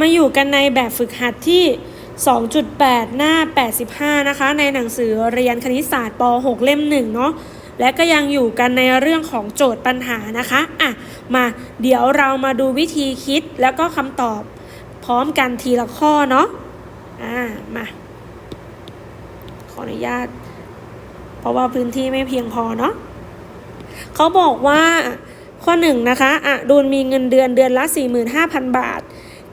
มาอยู่กันในแบบฝึกหัดที่ 2.8 หน้า 85 นะคะ ในหนังสือเรียนคณิตศาสตร์ป .6 เล่ม1เนาะและก็ยังอยู่กันในเรื่องของโจทย์ปัญหานะคะอะมาเดี๋ยวเรามาดูวิธีคิดแล้วก็คำตอบพร้อมกันทีละข้อเนาะอ่ามาขออนุญาต เพราะว่าพื้นที่ไม่เพียงพอเนาะเขาบอกว่าข้อหนึ่งนะคะอะดูลมีเงินเดือนเดือนละ 45,000 บาท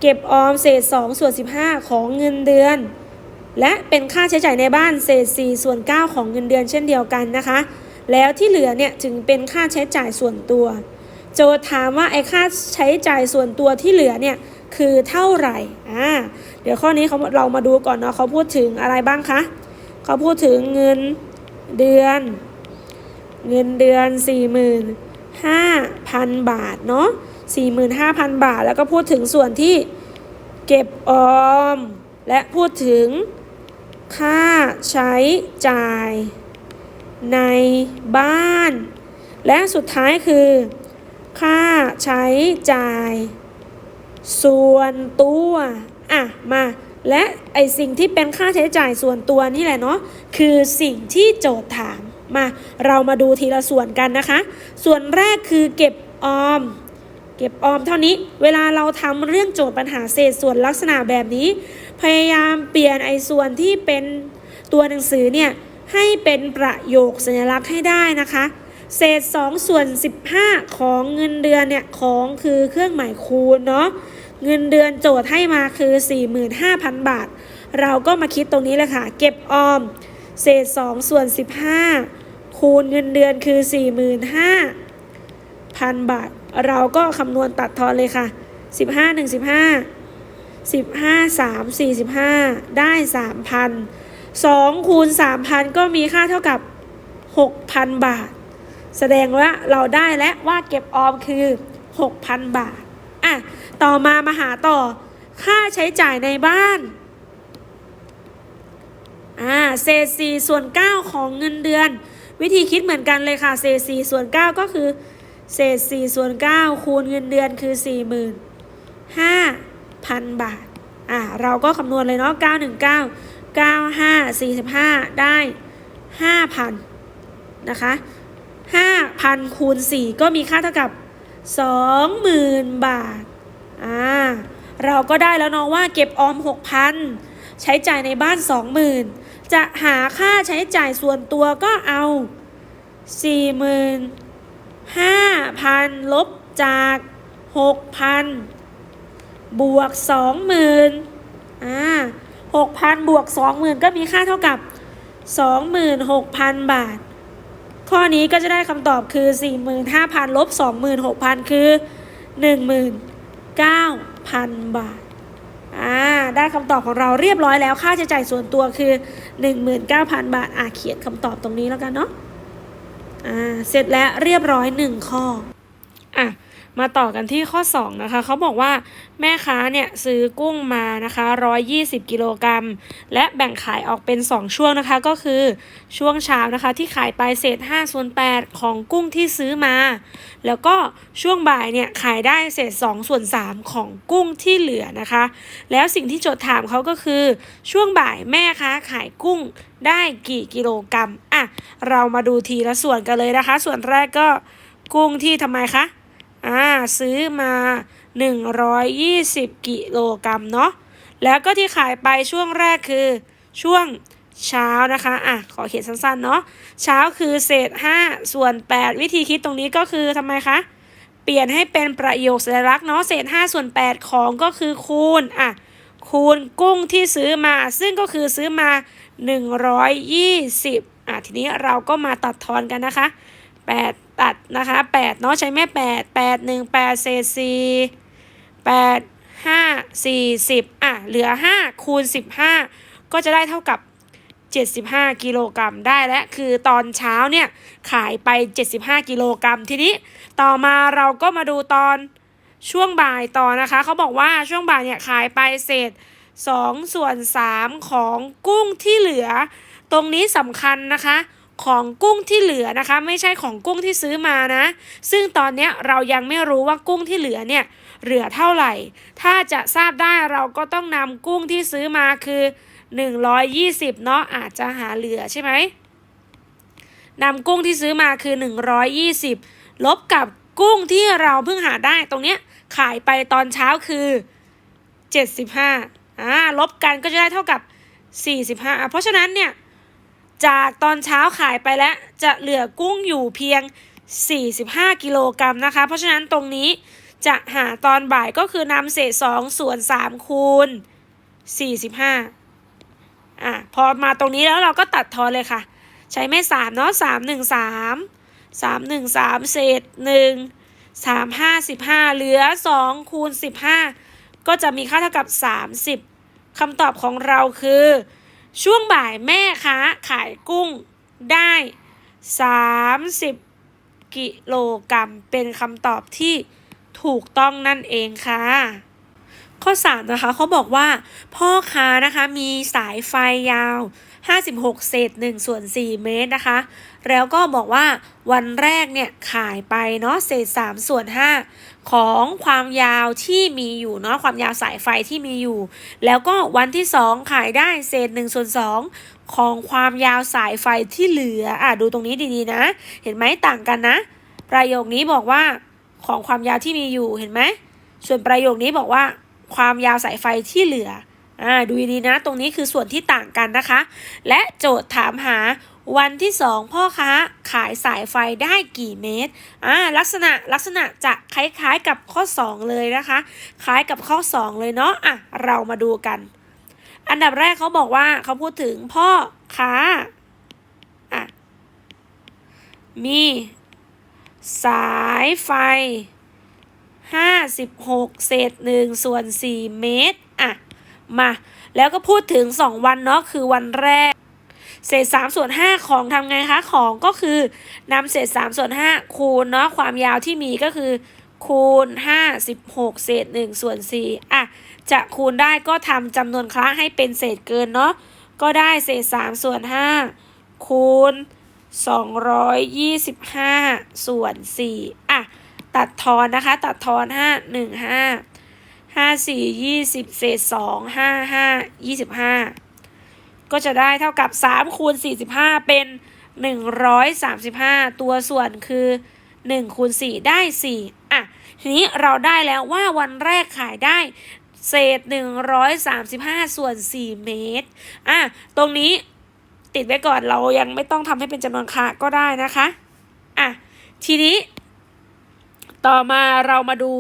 เก็บออมเศษ2ส่วน15 ของเงินเดือน และเป็นค่าใช้จ่ายในบ้านเศษ4ส่วน9ของเงินเดือนเช่นเดียวกันนะคะ แล้วที่เหลือเนี่ยจึงเป็นค่าใช้จ่ายส่วนตัว โจทย์ถามว่าไอ้ค่าใช้จ่ายส่วนตัวที่เหลือเนี่ยคือเท่าไหร่อ่าเดี๋ยวข้อนี้เขาเรามาดูก่อนเนาะเขาพูดถึงอะไรบ้างคะเขาพูดถึงเงินเดือน เงินเดือน 45,000 บาทเนาะ 45,000 บาท แล้วก็พูดถึงส่วนที่เก็บออม และพูดถึงค่าใช้จ่ายในบ้าน และสุดท้ายคือ ค่าใช้จ่าย ส่วนตัวอะมาและไอสิ่งที่เป็นค่าใช้จ่ายส่วนตัวนี่แหละเนาะคือสิ่งที่โจทย์ถามมาเรามาดูทีละส่วนกันนะคะ ส่วนแรกคือเก็บออม เก็บออมเท่านี้ เวลาเราทำเรื่องโจทย์ปัญหาเศษส่วนลักษณะแบบนี้ พยายามเปลี่ยนไอ้ส่วนที่เป็นตัวหนังสือเนี่ยให้เป็นประโยคสัญลักษณ์ให้ได้นะคะ เศษ2ส่วน15 ของเงินเดือนเนี่ยของคือเครื่องหมายคูณเนาะเงินเดือนโจทย์ให้มาคือ 45,000 บาท เราก็มาคิดตรงนี้เลยค่ะ เก็บออม เศษ2ส่วน15 คูณเงินเดือนคือ 45,000 บาท เราก็คำนวณตัดทอนเลยค่ะ 15 1 15 15 3 45 ได้ 3,000 2คูณ3,000 ก็มีค่าเท่ากับ 6,000 บาท แสดงว่าเราได้แล้วว่าเก็บออมคือ 6,000 บาทอะต่อมามาหาต่อค่าใช้จ่ายในบ้านอ่าเศษ4ส่วน 9 ของเงินเดือน วิธีคิดเหมือนกันเลยค่ะเศษ4ส่วน 9 ก็คือ เศษ4ส่วน9คูณเงินเดือนคือ 45,000 บาท อ่าเราก็คำนวณเลยเนาะ 919 95 45 ได้ 5,000 นะคะ 5,000 คูณ 4 ก็มีค่าเท่ากับ 20,000 บาท อ่า เราก็ได้แล้วเนาะว่าเก็บออม 6,000 ใช้จ่ายในบ้าน 20,000 จะหาค่าใช้จ่ายส่วนตัวก็เอา 5,000 ลบจาก 6,000 บวก 20,000อ่า6,000 บวก 20,000 ก็มีค่าเท่ากับ 26,000 บาท ข้อนี้ก็จะได้คำตอบคือ 45,000 ลบ 26,000 คือ 19,000 บาทอ่าได้คำตอบของเราเรียบร้อยแล้วค่าใช้จ่ายส่วนตัวคือ 19,000 บาท อ่าเขียนคำตอบตรงนี้แล้วกันเนาะ อ่าเสร็จแล้วเรียบร้อยหนึ่งข้ออะ มาต่อกันที่ข้อ 2 นะคะ เขาบอกว่าแม่ค้าเนี่ยซื้อกุ้งมานะคะ 120 กิโลกรัม และแบ่งขายออกเป็น 2 ช่วงนะคะ ก็คือช่วงเช้านะคะ ที่ขายไปเศษ5ส่วน8ของกุ้งที่ซื้อมา แล้วก็ช่วงบ่ายเนี่ยขายได้เศษ2ส่วน3ของกุ้งที่เหลือนะคะ แล้วสิ่งที่โจทย์ถามเขาก็คือ ช่วงบ่ายแม่ค้าขายกุ้งได้กี่กิโลกรัมอะเรามาดูทีละส่วนกันเลยนะคะ ส่วนแรกก็กุ้งที่ทำไมคะ อ่าซื้อมา 120 กิโลกรัมเนาะแล้วก็ที่ขายไปช่วงแรกคือช่วงเช้านะคะอะขอเขียนสั้นๆเนาะเช้าคือเศษ 5 ส่วน 8 วิธีคิดตรงนี้ก็คือทำไมคะ เปลี่ยนให้เป็นประโยคสัญลักษณ์เนาะเศษ 5 ส่วน 8 ของก็คือคูณอะคูณกุ้งที่ซื้อมาซึ่งก็คือซื้อมา 120อะทีนี้เราก็มาตัดทอนกันนะคะ 8 ตัดนะคะ8เนาะใช้แม่ 8 8 1 8เศษ4 8 5 40อะเหลือ 5 คูณ 15 ก็จะได้เท่ากับ 75 กิโลกรัมได้และคือตอนเช้าเนี่ย ขายไป 75 กิโลกรัมทีนี้ต่อมาเราก็มาดูตอนช่วงบ่ายต่อนะคะ เขาบอกว่าช่วงบ่ายเนี่ยขายไปเศษ2ส่วน3ของกุ้งที่เหลือ ตรงนี้สำคัญนะคะ ของกุ้งที่เหลือนะคะ ไม่ใช่ของกุ้งที่ซื้อมานะ ซึ่งตอนนี้เรายังไม่รู้ว่ากุ้งที่เหลือเนี่ยเหลือเท่าไหร่ ถ้าจะทราบได้เราก็ต้องนำกุ้งที่ซื้อมาคือ 120 เนาะอาจจะหาเหลือใช่ไหมนำกุ้งที่ซื้อมาคือ 120 ลบกับกุ้งที่เราเพิ่งหาได้ตรงเนี้ยขายไปตอนเช้าคือ 75อ่าลบกันก็จะได้เท่ากับ 45อะเพราะฉะนั้นเนี่ย จากตอนเช้าขายไปแล้วจะเหลือกุ้งอยู่เพียง 45 กิโลกรัมนะคะ เพราะฉะนั้นตรงนี้จะหาตอนบ่ายก็คือนำเศษ 2 ส่วน 3 คูณ 45 อะ พอมาตรงนี้แล้วเราก็ตัดทอนเลยค่ะ ใช้ไม่สามเนาะสามหนึ่งสามสามหนึ่งสามเศษหนึ่งสามห้าสิบห้าเหลือสองคูณสิบห้าก็จะมีค่าเท่ากับสามสิบคำตอบของเราคือ ช่วงบ่ายแม่ค้าขายกุ้งได้สามสิบกิโลกรัมเป็นคำตอบที่ถูกต้องนั่นเองค่ะ ข้อ 3 นะคะเขาบอกว่า พ่อค้านะคะมีสายไฟยาว 56 เศษ1ส่วน4เมตรนะคะ แล้วก็บอกว่าวันแรกเนี่ยขายไปเนาะเศษ3ส่วน5ของความยาวที่มีอยู่เนาะความยาวสายไฟที่มีอยู่ แล้วก็วันที่ 2 ขายได้เศษ1ส่วน2ของความยาวสายไฟที่เหลืออะดูตรงนี้ดีๆนะ เห็นไหมต่างกันนะ ประโยคนี้บอกว่าของความยาวที่มีอยู่เห็นไหมส่วนประโยคนี้บอกว่าความยาวสายไฟที่เหลือ อ่าดูดีนะ ตรงนี้คือส่วนที่ต่างกันนะคะ และโจทย์ถามหาวันที่ 2 พ่อค้าขายสายไฟได้กี่เมตรอ่าลักษณะลักษณะจะคล้ายๆกับข้อ 2 เลยนะคะ คล้ายกับข้อ 2 เลยเนาะอะเรามาดูกัน อันดับแรกเขาบอกว่าเขาพูดถึงพ่อค้าอะมีสายไฟ 56 เศษ1ส่วน 4 เมตรอะ มา แล้วก็พูดถึง 2 วันเนาะคือวันแรก เศษ3ส่วน5ของทำไงคะของก็คือนำเศษ3ส่วน5คูณเนาะความยาวที่มีก็คือคูณ 56 เศษ1ส่วน4อะ จะคูณได้ก็ทำจำนวนคละให้เป็นเศษเกินเนาะ ก็ได้เศษ 3 ส่วน 5 คูณ 225 ส่วน4อะ ตัดทอนนะคะ ตัดทอน 5 1 5 5 4 20เศษ2 5 5 25ก็จะได้เท่ากับ3คูณ45เป็น135ตัวส่วนคือ1คูณ4ได้4อะ ทีนี้เราได้แล้วว่าวันแรกขายได้เศษ135ส่วน4เมตร อะ ตรงนี้ติดไว้ก่อนเรายังไม่ต้องทำให้เป็นจำนวนค่าก็ได้นะคะ อะ ทีนี้ ต่อมาเรามาดู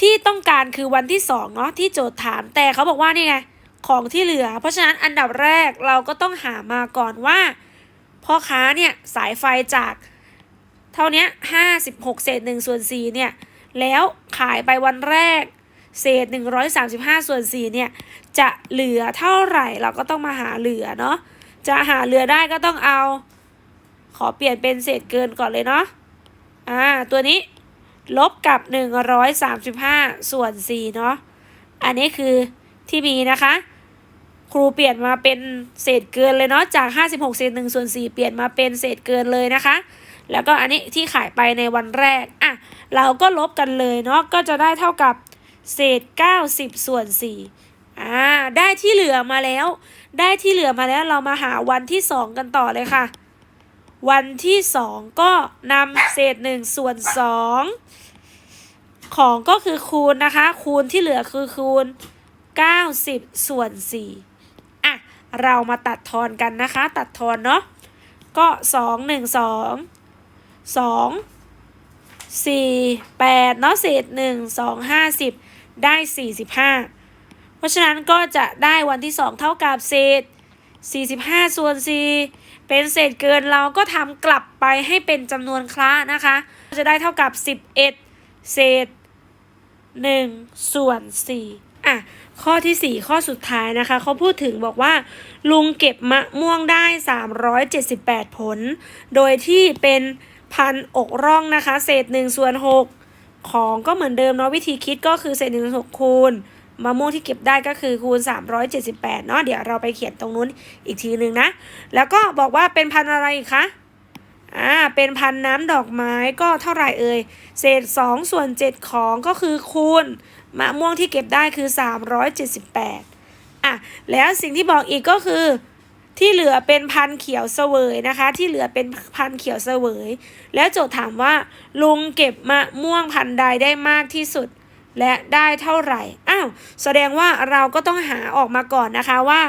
ที่ต้องการคือวันที่สองเนาะที่โจทย์ถาม แต่เขาบอกว่านี่ไงของที่เหลือ เพราะฉะนั้นอันดับแรกเราก็ต้องหามาก่อนว่าพ่อค้าเนี่ยสายไฟจาก เท่านี้ห้าสิบหกเศษหนึ่งส่วนสี่เนี่ยแล้วขายไปวันแรก เศษหนึ่งร้อยสามสิบห้าส่วนสี่เนี่ยจะเหลือเท่าไหร่เราก็ต้องมาหาเหลือเนาะจะหาเหลือได้ก็ต้องเอา ขอเปลี่ยนเป็นเศษเกินก่อนเลยเนาะอ่าตัวนี้ ลบกับ 135 ส่วน 4 เนาะ อันนี้คือที่มีนะคะ ครูเปลี่ยนมาเป็นเศษเกินเลยเนาะ จาก 56เศษ1ส่วน4เปลี่ยนมาเป็นเศษเกินเลยนะคะ แล้วก็อันนี้ที่ขายไปในวันแรก อะ เราก็ลบกันเลยเนาะ ก็จะได้เท่ากับเศษ 90 ส่วน 4 อ่า ได้ที่เหลือมาแล้ว ได้ที่เหลือมาแล้วเรามาหาวันที่ 2 กันต่อเลยค่ะ วันที่ 2 ก็นำเศษ1ส่วน2ของก็คือคูณนะคะ คูณที่เหลือคือคูณ 90 ส่วน4อะ เรามาตัดทอนกันนะคะ ตัดทอนเนาะก็ 2 1 2 2 4 8เนาะเศษ 1 2 50 ได้ 45 เพราะฉะนั้นก็จะได้วันที่ 2 เท่ากับเศษ 45 ส่วน 4 เป็นเศษเกินเราก็ทำกลับไปให้เป็นจำนวนคละนะคะ จะได้เท่ากับ 11 เศษ 1 ส่วน 4 อะ ข้อที่ 4 ข้อสุดท้ายนะคะ เขาพูดถึงบอกว่า ลุงเก็บมะม่วงได้ 378 ผล โดยที่เป็นพันอกร่องนะคะ เศษ 1 ส่วน 6 ของก็เหมือนเดิมเนาะวิธีคิดก็คือเศษ1ส่วน6คูณ มะม่วงที่เก็บได้ก็คือคูณ 378 เนาะเดี๋ยวเราไปเขียนตรงนู้นอีกทีหนึ่งนะ แล้วก็บอกว่าเป็นพันอะไรคะอ่าเป็นพันน้ำดอกไม้ก็เท่าไหร่เอ่ยเศษ2ส่วน7ของก็คือคูณมะม่วงที่เก็บได้คือ 378อะแล้วสิ่งที่บอกอีกก็คือที่เหลือเป็นพันเขียวเสวยนะคะ ที่เหลือเป็นพันเขียวเสวย แล้วโจทย์ถามว่า ลุงเก็บมะม่วงพันใดได้มากที่สุด และได้เท่าไหร่ อ้าว แสดงว่าเราก็ต้องหาออกมาก่อนนะคะว่า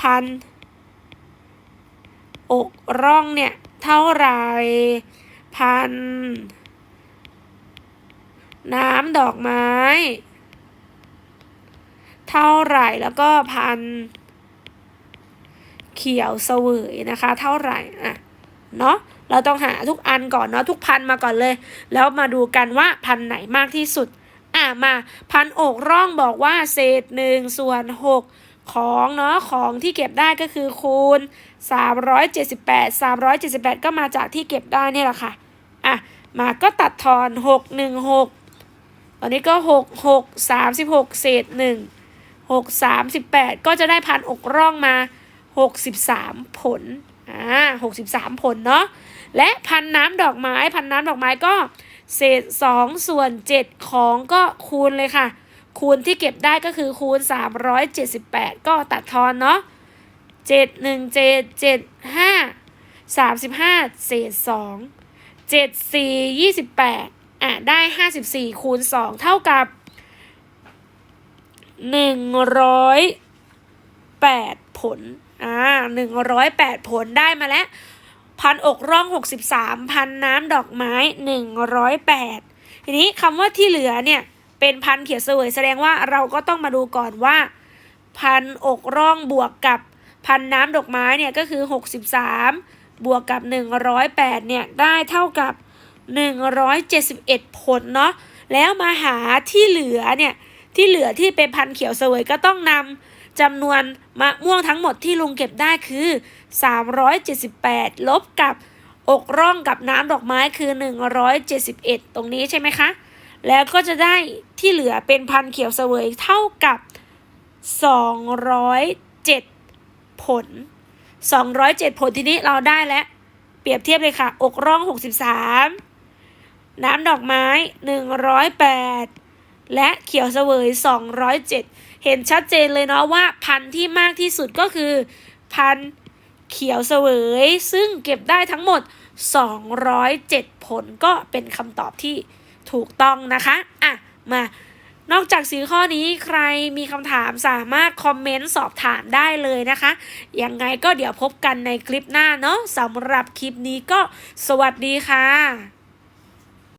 พันอกร่องเนี่ย เท่าไหร่พัน น้ำดอกไม้ เท่าไหร่แล้วก็พัน เขียวเสวยนะคะ เท่าไหร่อะเนาะเราต้องหาทุกอันก่อนเนาะทุกพันมาก่อนเลย แล้วมาดูกันว่าพันไหนมากที่สุด มาพันอกร่องบอกว่าเศษหนึ่งส่วนหกของเนาะของที่เก็บได้ก็คือคูณ 378 378 ก็มาจากที่เก็บได้นี่แหละค่ะอะมาก็ตัดทอน 6 1 6 ตอนนี้ก็ 6 6 36 เศษ 1 6 38 ก็จะได้พันอกร่องมา 63 ผลอ่า63 ผลเนาะและพันน้ำดอกไม้ พันน้ำดอกไม้ก็ เศษ 2 ส่วน 7 ของก็คูณเลยค่ะ คูณที่เก็บได้ก็คือคูณ 378 ก็ตัดทอนเนาะเจ็ดหนึ่งเจ็ดเจ็ดห้าสามสิบห้าเศษสองเจ็ดสี่ยี่สิบแปดอะได้ห้าสิบสี่คูณสองเท่ากับหนึ่งร้อยแปดผลอ่าหนึ่งร้อยแปดผลได้มาแล้ว พันอกร่องหกสิบสามพันน้ำดอกไม้หนึ่งร้อยแปดทีนี้คำว่าที่เหลือเนี่ย เป็นพันเขียวเสวยแสดงว่าเราก็ต้องมาดูก่อนว่า พันอกร่องบวกกับพันน้ำดอกไม้เนี่ยก็คือ 63 บวกกับ 108 เนี่ย ได้เท่ากับ 171 ผลเนาะแล้วมาหาที่เหลือเนี่ย ที่เหลือที่เป็นพันเขียวเสวยก็ต้องนำ จำนวนมะม่วงทั้งหมดที่ลุงเก็บได้คือ 378 ลบกับอกร่องกับน้ำดอกไม้คือ 171 ตรงนี้ใช่ไหมคะ แล้วก็จะได้ที่เหลือเป็นพันเขียวเสวยเท่ากับ 207 ผล 207 ผลทีนี้เราได้แล้ว เปรียบเทียบเลยค่ะ อกร่อง 63 น้ำดอกไม้ 108 และเขียวเสวย 207 เห็นชัดเจนเลยเนาะว่าพันธุ์ที่มากที่สุดก็คือ พันธุ์เขียวเสวย ซึ่งเก็บได้ทั้งหมด 207 ผลก็เป็นคำตอบที่ถูกต้องนะคะอะมานอกจากสีข้อนี้ใครมีคำถามสามารถคอมเมนต์สอบถามได้เลยนะคะ ยังไงก็เดี๋ยวพบกันในคลิปหน้าเนาะสำหรับคลิปนี้ก็สวัสดีค่ะ